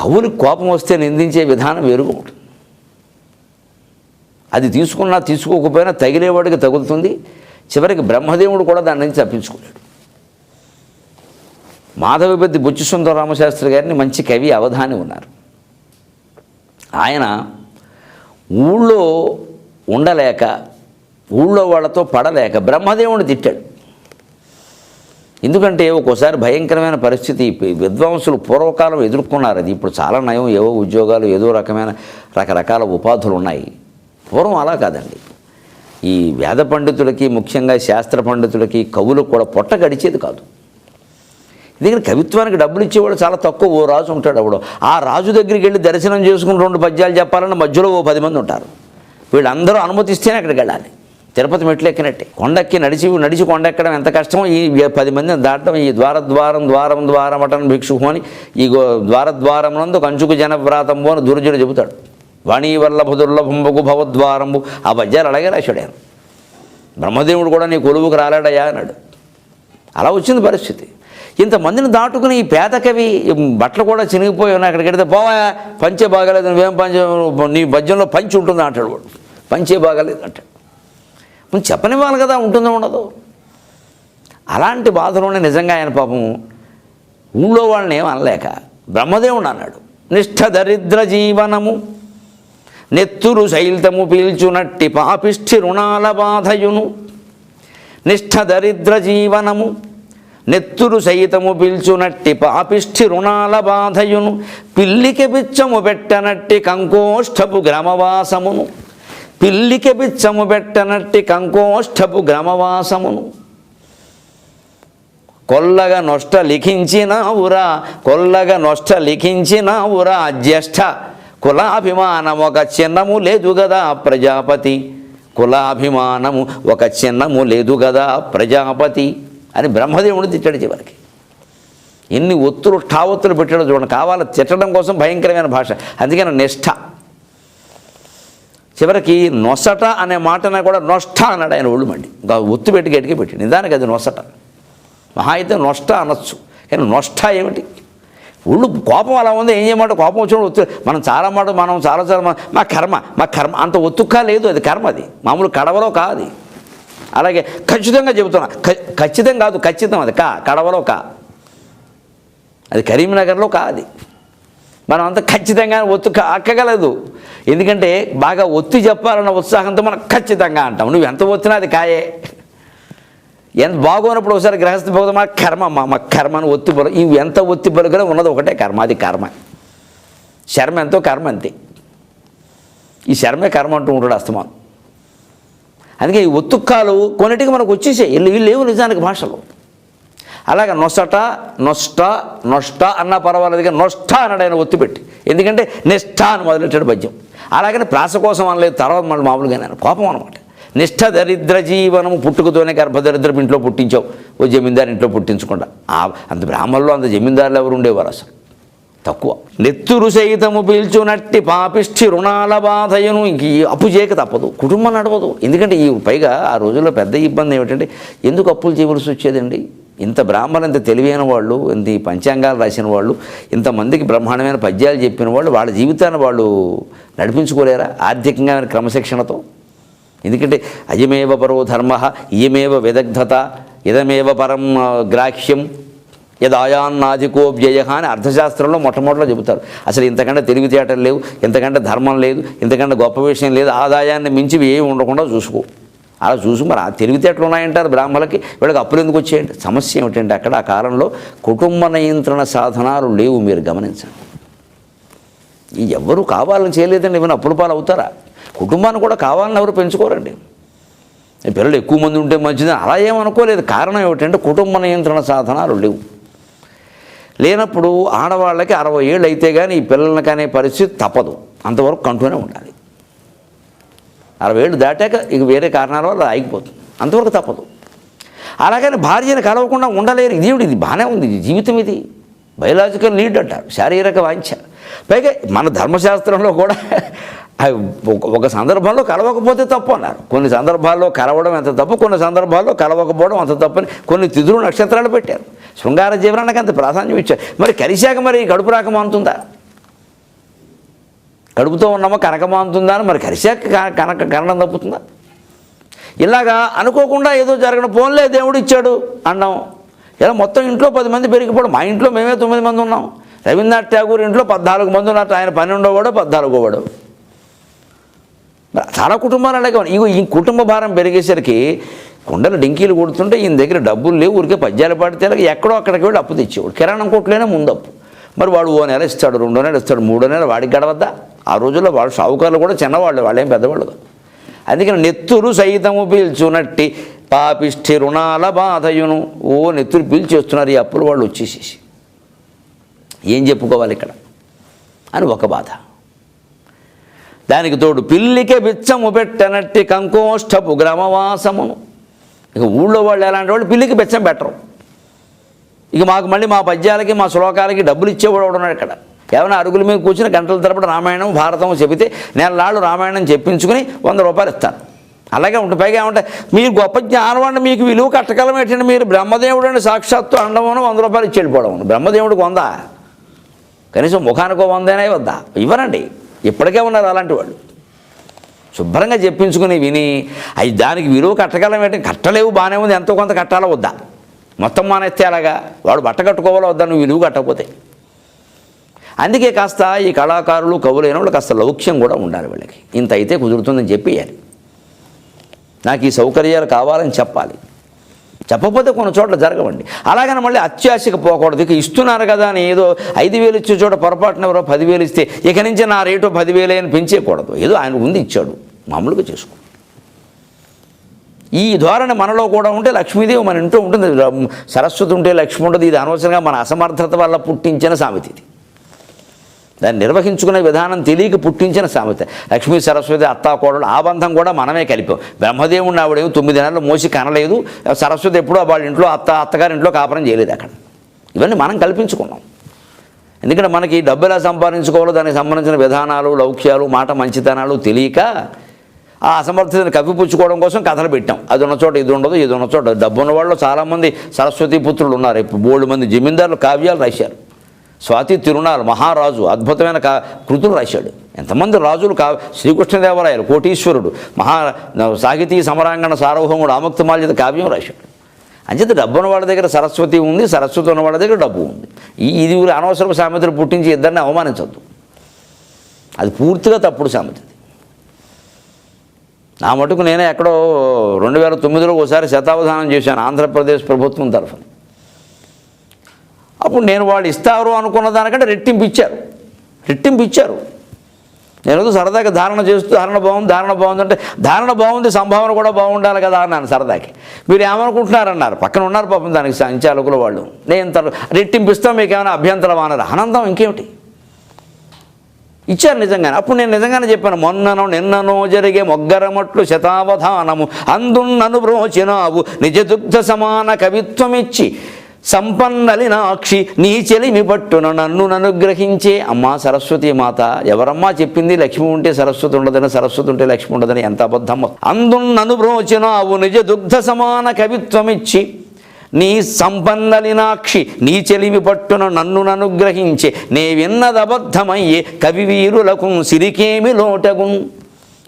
కవులకు కోపం వస్తే నిందించే విధానం వేరుగా ఉంటుంది అది తీసుకున్నా తీసుకోకపోయినా తగిలేవాడికి తగులుతుంది. చివరికి బ్రహ్మదేవుడు కూడా దాని నుంచి తప్పించుకోలేడు. మాధవపెద్ది బుచ్చి సుందర రామశాస్త్రి గారిని మంచి కవి అవధాని ఉన్నారు. ఆయన ఊళ్ళో ఉండలేక ఊళ్ళో వాళ్ళతో పడలేక బ్రహ్మదేవుని తిట్టాడు. ఎందుకంటే ఒక్కోసారి భయంకరమైన పరిస్థితి విద్వాంసులు పూర్వకాలం ఎదుర్కొన్నారు అది. ఇప్పుడు చాలా నయం ఏవో ఉద్యోగాలు ఏదో రకమైన రకరకాల ఉపాధులు ఉన్నాయి. పూర్వం అలా కాదండి. ఈ వేద పండితులకి ముఖ్యంగా శాస్త్ర పండితులకి కవులకు కూడా పొట్ట గడిచేది కాదు. ఎందుకంటే కవిత్వానికి డబ్బులు ఇచ్చేవాడు చాలా తక్కువ ఓ రాజు ఉంటాడు అప్పుడు. ఆ రాజు దగ్గరికి వెళ్ళి దర్శనం చేసుకుని రెండు పద్యాలు చెప్పాలని మధ్యలో ఓ పది మంది ఉంటారు. వీళ్ళందరూ అనుమతిస్తేనే అక్కడికి వెళ్ళాలి. తిరుపతి మెట్లు ఎక్కినట్టే. కొండెక్కి నడిచి నడిచి కొండ ఎక్కడం ఎంత కష్టమో ఈ పది మందిని దాటడం ఈ ద్వారద్వారం ద్వారం ద్వారమటన్ భిక్షుకు అని ఈ గో ద్వారద్వారం నందు కంచుకు జనవ్రాతంబు అని దుర్జుడు చెబుతాడు. వాణీ వల్లభ దుర్లభంబకు భవద్వారంబు ఆ పద్యాలు అలాగే రాశాడు బ్రహ్మదేవుడు కూడా నీ కొలువుకు రాలేడయా అన్నాడు. అలా వచ్చింది పరిస్థితి. ఇంతమందిని దాటుకుని ఈ పేద కవి బట్టలు కూడా చినిగిపోయి ఉన్నాయి. అక్కడికి వెడితే పోవా పంచే బాగాలేదు నువ్వేం పంచ నీ భజ్యంలో పంచి ఉంటుంది? అంటాడు వాడు. పంచే బాగాలేదు అంటాడు. ముందు చెప్పనివ్వాలి కదా ఉంటుందో ఉండదు? అలాంటి బాధలోనే నిజంగా ఆయన పాపం ఊళ్ళో వాళ్ళని ఏం అనలేక బ్రహ్మదేవుడు అన్నాడు నిష్ఠ దరిద్ర జీవనము నెత్తురు శైల్తము పీల్చునట్టి పాపిష్ఠి రుణాల బాధయును. నిష్ఠ దరిద్ర జీవనము నెత్తురు సైతము పిల్చునట్టి పాపిష్ఠి రుణాల బాధయును. పిల్లికి బిచ్చము పెట్టనట్టి కంకోష్ఠపు గ్రామవాసమును. పిల్లికి బిచ్చము పెట్టనట్టి కంకోష్ఠపు గ్రామవాసమును. కొల్లగా నొష్ట లిఖించినావురా కొల్లగా నొష్ట లిఖించినావురా జ్యేష్ఠ కులాభిమానం ఒక చిన్నము లేదు గదా ప్రజాపతి. కులాభిమానము ఒక చిన్నము లేదు గదా ప్రజాపతి అని బ్రహ్మదేవుడు తిట్టాడు చివరికి. ఎన్ని ఒత్తులు ఠావొత్తులు పెట్టాడో చూడండి కావాలి తిట్టడం కోసం భయంకరమైన భాష. అందుకని నిష్ఠ. చివరికి నొసట అనే మాటన కూడా నొష్ట అన్నాడు ఆయన ఒళ్ళు మండి ఇంకా ఒత్తు పెట్టి గట్టిగా పెట్టి నిదానికి అది నొసట. మహా అయితే నొష్ట అనొచ్చు. కానీ నొష్ట ఏమిటి? ఒళ్ళు కోపం అలా ఉంది ఏం చేయమంటే కోపం వచ్చిన ఒత్తు మనం చాలా మాట మనం చాలా చాలా మా- కర్మ మా కర్మ అంత ఒత్తుక్క లేదు అది కర్మ అది. మామూలు కడవలో కాదు. అలాగే ఖచ్చితంగా చెబుతున్నా ఖచ్చితం కాదు ఖచ్చితం అది కా కడవలో కా. అది కరీంనగర్లో కాది. మనం అంత ఖచ్చితంగా ఒత్తు అక్కగలదు. ఎందుకంటే బాగా ఒత్తి చెప్పాలన్న ఉత్సాహంతో మనం ఖచ్చితంగా అంటాం. నువ్వు ఎంత ఒత్తినా అది కాయే. ఎంత బాగోనప్పుడు ఒకసారి గ్రహస్థ భోగం మా కర్మ మా కర్మను ఒత్తి పలు ఇవి ఎంత ఒత్తి పలుకునే ఉన్నది ఒకటే కర్మ అది కర్మ. శర్మ ఎంతో కర్మ అంతే. ఈ శర్మే కర్మ అంటూ ఉంటాడు అస్తమానం. అందుకే ఈ ఒత్తుక్కాలు కొన్నిటికి మనకు వచ్చేసాయి. ఇల్లు ఇల్లు లేవు నిజానికి భాషలో. అలాగే నొసట నొష్ట నొష్ట అన్నా పర్వాలేదు కానీ నొష్ట అన్నాడు ఆయన ఒత్తిపెట్టి. ఎందుకంటే నిష్ఠ అని మొదలెట్టాడు పద్యం. అలాగని ప్రాస కోసం అనలేదు తర్వాత మళ్ళీ మామూలుగా నేను కోపం అనమాట. నిష్ఠ దరిద్ర జీవనము పుట్టుకతోనే గర్భదరిద్రం ఇంట్లో పుట్టించావు. ఓ జమీందారు ఇంట్లో పుట్టించకుండా. ఆ- అంత బ్రాహ్మణులు అంత జమీందారులు ఎవరు ఉండేవారు అసలు? తక్కువ. నెత్తురు సైతము పీల్చునట్టి పాపిష్టి రుణాల బాధయను. ఇంక ఈ అప్పు చేయక తప్పదు. కుటుంబం నడవదు. ఎందుకంటే ఈ పైగా ఆ రోజుల్లో పెద్ద ఇబ్బంది ఏమిటంటే ఎందుకు అప్పులు చేయవలసి వచ్చేదండి? ఇంత బ్రాహ్మణులు ఇంత తెలివైన వాళ్ళు ఇంత ఈ పంచాంగాలు రాసిన వాళ్ళు ఇంతమందికి బ్రహ్మాండమైన పద్యాలు చెప్పిన వాళ్ళు వాళ్ళ జీవితాన్ని వాళ్ళు నడిపించుకోలేరా ఆర్థికంగా క్రమశిక్షణతో? ఎందుకంటే అయమేవ పరో ధర్మ ఇయమేవ విదగ్ధత ఇదమేవ పరం గ్రాహ్యం యదాయాన్నాధికో వ్యయ అని అర్థశాస్త్రంలో మొట్టమొదటిలో చెబుతారు. అసలు ఇంతకంటే తెలివితేటలు లేవు ఇంతకంటే ధర్మం లేదు ఇంతకంటే గొప్ప విషయం లేదు ఆదాయాన్ని మించి ఏమి ఉండకుండా చూసుకో. అలా చూసి మరి ఆ తెలివితేటలు ఉన్నాయంటారు బ్రాహ్మణులకి? వీళ్ళకి అప్పులు ఎందుకు వచ్చేయండి? సమస్య ఏమిటంటే అక్కడ ఆ కాలంలో కుటుంబ నియంత్రణ సాధనాలు లేవు మీరు గమనించండి. ఈ ఎవ్వరూ కావాలని చేయలేదండి? ఏమైనా అప్పుల పాలు అవుతారా కుటుంబాన్ని కూడా కావాలని ఎవరు పెంచుకోరండి? పిల్లలు ఎక్కువ మంది ఉంటే మంచిది అలా ఏమనుకోలేదు కారణం ఏమిటంటే కుటుంబ నియంత్రణ సాధనాలు లేవు. లేనప్పుడు ఆడవాళ్ళకి అరవై ఏళ్ళు అయితే కానీ ఈ పిల్లల్ని కానీ పరిస్థితి తప్పదు. అంతవరకు కంటూనే ఉండాలి. అరవై ఏళ్ళు దాటాక ఇక వేరే కారణాల వల్ల ఆగిపోతుంది. అంతవరకు తప్పదు. అలాగని భార్యను కలవకుండా ఉండలేరు దేవుడు ఇది బాగానే ఉంది ఇది జీవితం ఇది. బయలాజికల్ నీడ్ అంటారు శారీరక వాంఛ. పైగా మన ధర్మశాస్త్రంలో కూడా అవి ఒక- సందర్భంలో కలవకపోతే తప్పు అన్నారు. కొన్ని సందర్భాల్లో కలవడం ఎంత తప్పు కొన్ని సందర్భాల్లో కలవకపోవడం అంత తప్పని కొన్ని తిథులు నక్షత్రాలు పెట్టారు. శృంగార జీవనానికి అంత ప్రాధాన్యం ఇచ్చారు. మరి కలిశాక మరి కడుపు రాక మానుతుందా కడుపుతో ఉన్నామా కనకమాంతుందా అని మరి కరిశాక కనక కరణం తప్పుతుందా? ఇలాగా అనుకోకుండా ఏదో జరగడం పోన్లే దేవుడు ఇచ్చాడు అన్నాం. ఇలా మొత్తం ఇంట్లో పది మంది పెరిగిపోవడం మా ఇంట్లో మేమే తొమ్మిది మంది ఉన్నాం. రవీంద్రనాథ్ ఠాగూర్ ఇంట్లో పద్నాలుగు మంది ఉన్నట్టు ఆయన పన్నెండోవాడు వాడు వాడు చాలా కుటుంబాలు అలాగే ఉన్నాయి. ఇగో ఈ కుటుంబ భారం పెరిగేసరికి కుండలు డింకీలు కొడుతుంటే ఈయన దగ్గర డబ్బులు లేవు ఊరికే పద్యాలు పాడితే అలాగే ఎక్కడో అక్కడికి వెళ్ళి అప్పు తెచ్చేవాడు. కిరాణం కొట్లేనే ముందప్పు. మరి వాడు ఓ నెల ఇస్తాడు రెండో నెల ఇస్తాడు మూడో నెల వాడికి గడవద్దా? ఆ రోజుల్లో వాళ్ళు షావుకారులు కూడా చిన్నవాళ్ళు వాళ్ళేం పెద్దవాళ్ళు కాదు. అందుకని నెత్తురు సైతము పీల్చునట్టి పాపిష్ఠి రుణాల బాధయును ఓ నెత్తురు పీల్చేస్తున్నారు. ఈ అప్పులు వాళ్ళు వచ్చేసేసి. ఏం చెప్పుకోవాలి ఇక్కడ? అని ఒక బాధ. దానికి తోడు పిల్లికే బిచ్చము పెట్టనట్టి కంకోష్టపు గ్రామవాసమును. ఇక ఊళ్ళో వాళ్ళు ఎలాంటి వాళ్ళు పిల్లికి బిచ్చం పెట్టరు. ఇక మాకు మళ్ళీ మా పద్యాలకి మా శ్లోకాలకి డబ్బులు ఇచ్చేవాడు ఉన్నాడు ఇక్కడ? ఏమైనా అరుగుల మీద కూర్చుని గంటల తరపుడు రామాయణం భారతం చెబితే నెలలాళ్ళు రామాయణం చెప్పించుకుని వంద రూపాయలు ఇస్తాను అలాగే ఉంటుంది పైగా ఏమంటే మీరు గొప్ప జ్ఞానం అంటే మీకు విలువ కట్టగలం ఏంటంటే మీరు బ్రహ్మదేవుడు అని సాక్షాత్తు అండమను వంద రూపాయలు ఇచ్చి వెళ్ళిపోవడం బ్రహ్మదేవుడికి వందా. కనీసం ముఖానికో వందేనే వద్దా ఇవ్వరండి. ఇప్పటికే ఉన్నారు అలాంటి వాళ్ళు. శుభ్రంగా చెప్పించుకుని విని అవి దానికి విలువ కట్టగలం ఏంటి? కట్టలేవు బాగానే ఉంది. ఎంతో కొంత కట్టాలో వద్దా? మొత్తం మానేస్తే అలాగా వాడు బట్ట కట్టుకోవాలో వద్దా? నువ్వు విలువ కట్టకపోతే. అందుకే కాస్త ఈ కళాకారులు కవులైన వాళ్ళు కాస్త లౌక్యం కూడా ఉండాలి వాళ్ళకి. ఇంత అయితే కుదురుతుందని చెప్పేయాలి. నాకు ఈ సౌకర్యాలు కావాలని చెప్పాలి. చెప్పకపోతే కొన్ని చోట్ల జరగవండి. అలాగని మళ్ళీ అత్యాశకు పోకూడదు. ఇక ఇస్తున్నారు కదా అని ఏదో ఐదు వేలు ఇచ్చే చోట పొరపాటున ఎవరో పదివేలు ఇస్తే ఇక నుంచి నా రేటు పదివేలు అని పెంచేయకూడదు. ఏదో ఆయన ఉంది ఇచ్చాడు. మామూలుగా చేసుకో. ఈ ధోరణి మనలో కూడా ఉంటే లక్ష్మీదేవి మన ఇంట్లో ఉంటుంది. సరస్వతి ఉంటే లక్ష్మి ఉంటుంది ఇది అనవసరంగా మన అసమర్థత వల్ల పుట్టించిన సామెత ఇది. దాన్ని నిర్వహించుకునే విధానం తెలియక పుట్టించిన సామెత. లక్ష్మీ సరస్వతి అత్తాకోడలు ఆ బంధం కూడా మనమే కలిపాం. బ్రహ్మదేవుడిని ఆవిడేమో తొమ్మిది నెలలు మోసి కనలేదు. సరస్వతి ఎప్పుడూ వాళ్ళ ఇంట్లో అత్త అత్తగారి ఇంట్లో కాపురం చేయలేదు అక్కడ. ఇవన్నీ మనం కల్పించుకున్నాం. ఎందుకంటే మనకి డబ్బు ఎలా సంపాదించుకోవాలో దానికి సంబంధించిన విధానాలు లౌక్యాలు మాట మంచితనాలు తెలియక ఆ అసమర్థతను కప్పిపుచ్చుకోవడం కోసం కథలు పెట్టాం. అది ఉన్న చోట ఇది ఉండదు ఇది ఉన్న చోట డబ్బు ఉన్న వాళ్ళు చాలామంది సరస్వతి పుత్రులు ఉన్నారు. ఇప్పుడు బోల్డ్ మంది జమీందారులు కావ్యాలు రాశారు. స్వాతి తిరునాల్ మహారాజు అద్భుతమైన కా కృతులు రాశాడు. ఎంతమంది రాజులు కా శ్రీకృష్ణదేవరాయలు కోటీశ్వరుడు మహా సాహితీ సమరాంగణ సార్వభౌముడు ఆముక్తమాల్యత కావ్యం రాశాడు. అంచేత డబ్బు ఉన్న వాళ్ళ దగ్గర సరస్వతి ఉంది సరస్వతి ఉన్న వాళ్ళ దగ్గర డబ్బు ఉంది. ఈ ఇది అనవసర అనవసరపు సామెతలు పుట్టించి ఇద్దరిని అవమానించద్దు. అది పూర్తిగా తప్పుడు సామెతది. నా మటుకు నేనే ఎక్కడో రెండు వేల తొమ్మిదిలో ఒకసారి శతావధానం చేశాను ఆంధ్రప్రదేశ్ ప్రభుత్వం తరఫున. అప్పుడు నేను వాళ్ళు ఇస్తారు అనుకున్న దానికంటే రెట్టింపు ఇచ్చారు. రెట్టింపు ఇచ్చారు. నేను సరదాగా ధారణ చేస్తూ ధారణ బాగుంది ధారణ బాగుంది అంటే ధారణ బాగుంది సంభావన కూడా బాగుండాలి కదా అన్నాను సరదాకి. మీరు ఏమనుకుంటున్నారన్నారు? పక్కన ఉన్నారు పాపం దానికి సంచాలకులు వాళ్ళు. నేను తర రెట్టింపు ఇస్తాం మీకు ఏమైనా అభ్యంతరం అన్నారు? ఆనందం ఇంకేమిటి? ఇచ్చారు నిజంగానే. అప్పుడు నేను నిజంగానే చెప్పాను మొన్ననో నిన్ననో జరిగే మొగ్గరమట్లు శతావధానము అందున్నను బ్రోచినావు నిజ దుగ్ధ సమాన కవిత్వమిచ్చి సంపన్నలినాక్షి నీ చెలిమి పట్టున నన్ను అనుగ్రహించే అమ్మా సరస్వతి మాత ఎవరమ్మా చెప్పింది లక్ష్మి ఉంటే సరస్వతి ఉండదని సరస్వతి ఉంటే లక్ష్మి ఉండదని ఎంత అబద్ధం అందున్నను బ్రోచినావు నిజ దుగ్ధ సమాన కవిత్వమిచ్చి. నీ సంపన్నలినాక్షి నీ చెలిమి పట్టున నన్ను అనుగ్రహించే నే విన్నదబద్ధమయ్యే కవివీరులకు సిరికేమి లోటగున్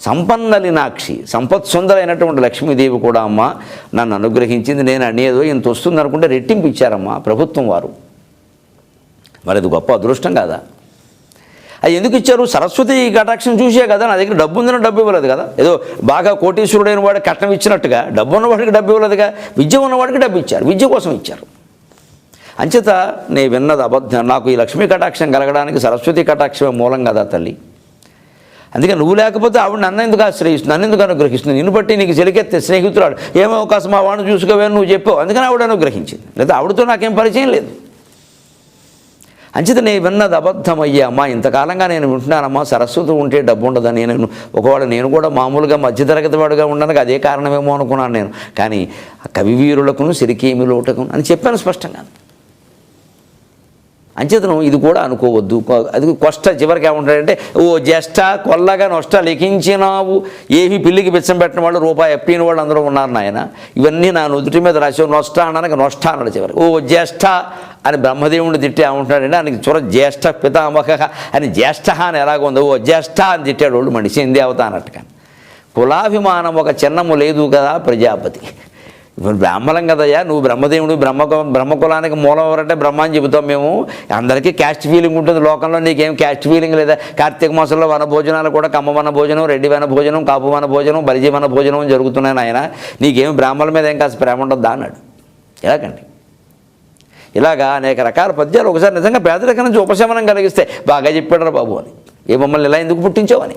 సంపన్నలినాక్షి సంపత్ సుందరైనటువంటి లక్ష్మీదేవి కూడా అమ్మ నన్ను అనుగ్రహించింది. నేను అనేదో ఇంత వస్తుంది అనుకుంటే రెట్టింపు ఇచ్చారమ్మా ప్రభుత్వం వారు. మరి అది గొప్ప అదృష్టం కాదా? అది ఎందుకు ఇచ్చారు? సరస్వతి కటాక్షం చూసే కదా నా దగ్గర డబ్బు ఉందని డబ్బు ఇవ్వలేదు కదా. ఏదో బాగా కోటీశ్వరుడైన వాడు కట్నం ఇచ్చినట్టుగా డబ్బు ఉన్నవాడికి డబ్బు ఇవ్వలేదుగా విద్య ఉన్నవాడికి డబ్బు ఇచ్చారు విద్య కోసం ఇచ్చారు. అంచేత నేను విన్నది అబద్ధం. నాకు ఈ లక్ష్మీ కటాక్షం కలగడానికి సరస్వతి కటాక్షమే మూలం కదా తల్లి. అందుకే నువ్వు లేకపోతే ఆవిడ నన్ను ఎందుకు ఆశ్రయిస్తుంది? నన్ను ఎందుకు అనుగ్రహిస్తుంది? నిన్ను బట్టి నీకు చెలికెత్తే స్నేహితురాడు ఏమో అవకాశం ఆ వాడిని చూసుకోవే నువ్వు చెప్పావు. అందుకని ఆవిడ అనుగ్రహించింది. లేదా ఆవిడతో నాకేం పరిచయం లేదు. అంచిత నేను విన్నది అబద్ధమయ్యా అమ్మా ఇంతకాలంగా నేను వింటున్నానమ్మా సరస్వతి ఉంటే డబ్బు ఉండదని నేను ఒకవేళ నేను కూడా మామూలుగా మధ్యతరగతి వాడుగా ఉండడానికి అదే కారణమేమో అనుకున్నాను నేను. కానీ కవివీరులకును సిరికేమి లోటకును అని చెప్పాను స్పష్టంగా. అంచేతనం ఇది కూడా అనుకోవద్దు. అది కొష్ట చివరికి ఏమంటాడంటే ఓ జ్యేష్ఠ కొల్లగా నష్ట లిఖించినావు ఏమి పిల్లికి పిచ్చం పెట్టిన వాళ్ళు రూపాయి ఎప్పిన వాళ్ళు అందరూ ఉన్నారు నాయన. ఇవన్నీ నా నుదుటి మీద రాసి నష్ట అనడానికి నష్ట అన్నాడు చివరికి. ఓ జ్యేష్ఠ అని బ్రహ్మదేవుడిని తిట్టి ఏమంటున్నాడంటే ఆయనకి చూర జ్యేష్ఠ పితామహ అని జ్యేష్ఠ అని ఎలాగుందో ఓ జ్యేష్ఠ అని తిట్టాడు వాళ్ళు మనిషి దేవత కానీ కులాభిమానం ఒక చిన్నము లేదు కదా ప్రజాపతి. ఇప్పుడు బ్రాహ్మణం కదయ్యా నువ్వు బ్రహ్మదేవుడు బ్రహ్మ బ్రహ్మకులానికి మూలం ఎవరంటే బ్రహ్మ అని చెబుతాం మేము. అందరికీ క్యాస్ట్ ఫీలింగ్ ఉంటుంది లోకంలో నీకేం క్యాస్ట్ ఫీలింగ్ లేదా? కార్తీక మాసంలో వన భోజనాలు కూడా కమ్మ వన భోజనం రెడ్డి వన భోజనం కాపు వన భోజనం బలిజీ వన భోజనం జరుగుతున్నాయి నాయన. నీకేం బ్రాహ్మణుల మీద ఏం కాస్త ప్రేమ ఉండద్దా అన్నాడు. ఎలాగండి? ఇలాగా అనేక రకాల పద్యాలు ఒకసారి నిజంగా పేదరికం నుంచి ఉపశమనం కలిగిస్తే బాగా చెప్పాడు బాబు అని. ఏ మమ్మల్ని ఇలా ఎందుకు పుట్టించావని